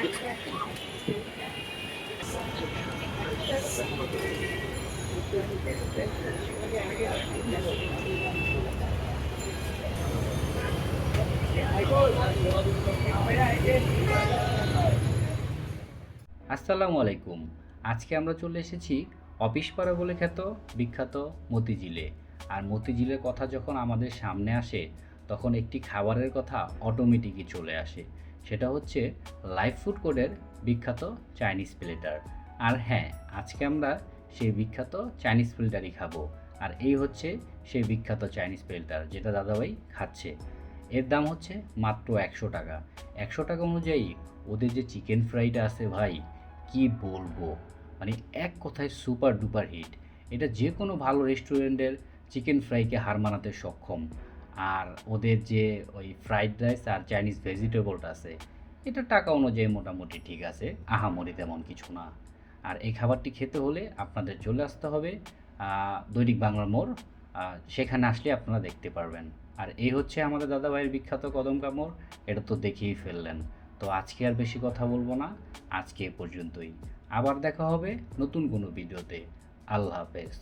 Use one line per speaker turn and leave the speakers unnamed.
আসসালামু আলাইকুম। আজকে আমরা চলে এসেছি অফিস পাড়া বলে খ্যাত বিখ্যাত মতিঝিলে। আর মতিঝিলের কথা যখন আমাদের সামনে আসে, তখন একটি খাবারের কথা অটোমেটিকই চলে আসে। সেটা হচ্ছে লাইফ ফুড কোডের বিখ্যাত চাইনিজ প্লেটার আর হ্যাঁ আজকে আমরা সেই বিখ্যাত চাইনিজ প্লেটারই খাব। আর এই হচ্ছে সেই বিখ্যাত চাইনিজ প্লেটার যেটা দাদাভাই খাচ্ছে। এর দাম হচ্ছে মাত্র একশো টাকা। একশো টাকা অনুযায়ী ওদের যে চিকেন ফ্রাইটা আছে ভাই, কি বলব? মানে এক কথায় সুপার ডুপার হিট এটা যে কোনো ভালো রেস্টুরেন্টের চিকেন ফ্রাইকে হার মানাতে সক্ষম। আর ওদের যে ওই ফ্রাইড রাইস আর চাইনিজ ভেজিটেবলটা আছে এটা টাকা অনুযায়ী মোটামুটি ঠিক আছে, আহামরি তেমন কিছু না। আর এই খাবারটি খেতে হলে আপনাদের চলে আসতে হবে দৈনিক বাংলার মোড় সেখানে আসলে আপনারা দেখতে পারবেন। আর এই হচ্ছে আমাদের দাদাভাইয়ের বিখ্যাত কদম কামড় এটা তো দেখেই ফেললেন। তো আজকে আর বেশি কথা বলব না, আজকে এ পর্যন্তই। আবার দেখা হবে নতুন কোনো ভিডিওতে। আল্লাহ হাফেজ।